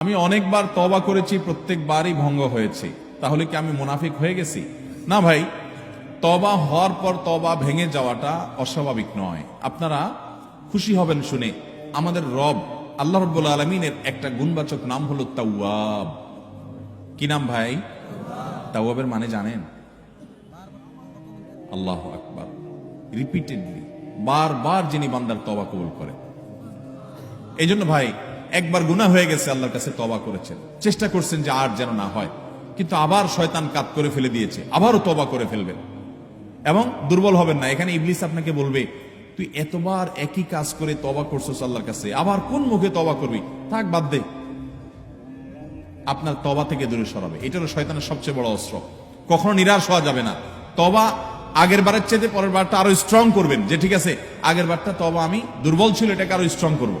আমি অনেকবার তবা করেছি, প্রত্যেকবারই ভঙ্গ হয়েছে। তাহলে কি আমি মুনাফিক হয়ে গেছি? না ভাই তবা হওয়ার পর তবা ভেঙে যাওয়াটা অস্বাভাবিক নয়। আপনারা খুশি হবেন শুনে, আমাদের রব আল্লাহ রব্বুল আলমিনের একটা গুণবাচক নাম হলো তাওয়াব। কি নাম ভাই? তাওয়াবের মানে জানেন? আল্লাহ আকবার। রিপিটেডলি বারবার যিনি বান্দার তবা কবুল করে এই জন্য ভাই একবার গুনাহ হয়ে গেছে, আল্লাহর কাছে তবা করেছেন। চেষ্টা করছেন যে আর যেন না হয়। কিন্তু আবার শয়তান কাত করে ফেলে দিয়েছে। আবারও তবা করে ফেলবেন। এবং দুর্বল হবেন না। এখানে ইবলিস আপনাকে বলবে, তুই এতবার একই কাজ করে তবা করছিস আল্লাহর কাছে। আবার কোন মুখে তবা করবি? থাক, বাদ দে। আপনার তবা থেকে দূরে সরাবে। এটা হলো শয়তানের সবচেয়ে বড় অস্ত্র। কখনো নিরাশ হওয়া যাবে না। তবা আগের বারের চেয়ে পরের বারটা আরও স্ট্রং করবেন। যে ঠিক আছে, আগের বারটা তবা আমি, দুর্বল ছিল, এটাকে আরও স্ট্রং করব।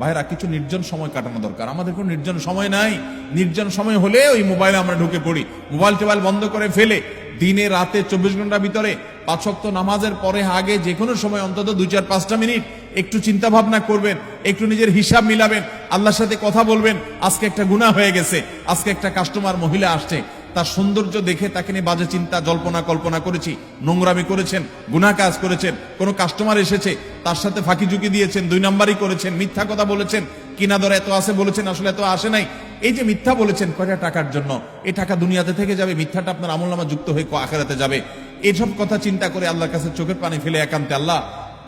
ভাইরা, কিছু নির্জন সময় কাটানো দরকার। আমাদের কোনো নির্জন সময় নাই। নির্জন সময় হলে ওই মোবাইলে আমরা ঢুকে পড়ি। মোবাইল টোবাইল বন্ধ করে ফেলে দিনে রাতে চব্বিশ ঘণ্টার ভিতরে পাঁচ ওয়াক্ত নামাজের পরে আগে যে কোনো সময় অন্তত দুই চার পাঁচটা মিনিট একটু চিন্তা ভাবনা করবেন, একটু নিজের হিসাব মিলাবেন, আল্লাহর সাথে কথা বলবেন, আজকে একটা গুণা হয়ে গেছে, আজকে একটা কাস্টমার মহিলা আসছে। তার সৌন্দর্য দেখে তাকে নিয়ে বাজে চিন্তা, জল্পনা, কল্পনা করেছি। নোংরামি করেছেন গুনা কাজ করেছেন, কোনো কাস্টমার এসেছে, তার সাথে ফাঁকি ঝুঁকি দিয়েছেন, দুই নাম্বারই করেছেন, মিথ্যা কথা বলেছেন, কিনা দর এত আছে বলেছেন, আসলে এত আসে নাই। এই যে মিথ্যা বলেছেন, কয়টা টাকার জন্য? এই টাকা দুনিয়াতে থেকে যাবে, মিথ্যাটা আপনার আমল নামা যুক্ত হয়ে আখেরাতে যাবে। এইসব কথা চিন্তা করে আল্লাহর কাছে চোখের পানি ফেলে একান্তে, আল্লাহ,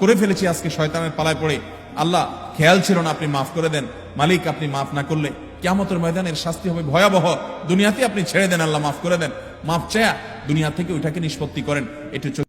করে ফেলেছি, আজকে শয়তানের পালায় পড়ে। আল্লাহ, খেয়াল ছিল না, আপনি মাফ করে দেন। মালিক, আপনি মাফ না করলে কেমতের ময়দানের শাস্তি হবে ভয়াবহ। দুনিয়াতে আপনি ছেড়ে দেন, আল্লাহ মাফ করে দেন। মাফ চায়া দুনিয়া থেকে ওইটাকে নিষ্পত্তি করেন। চোখ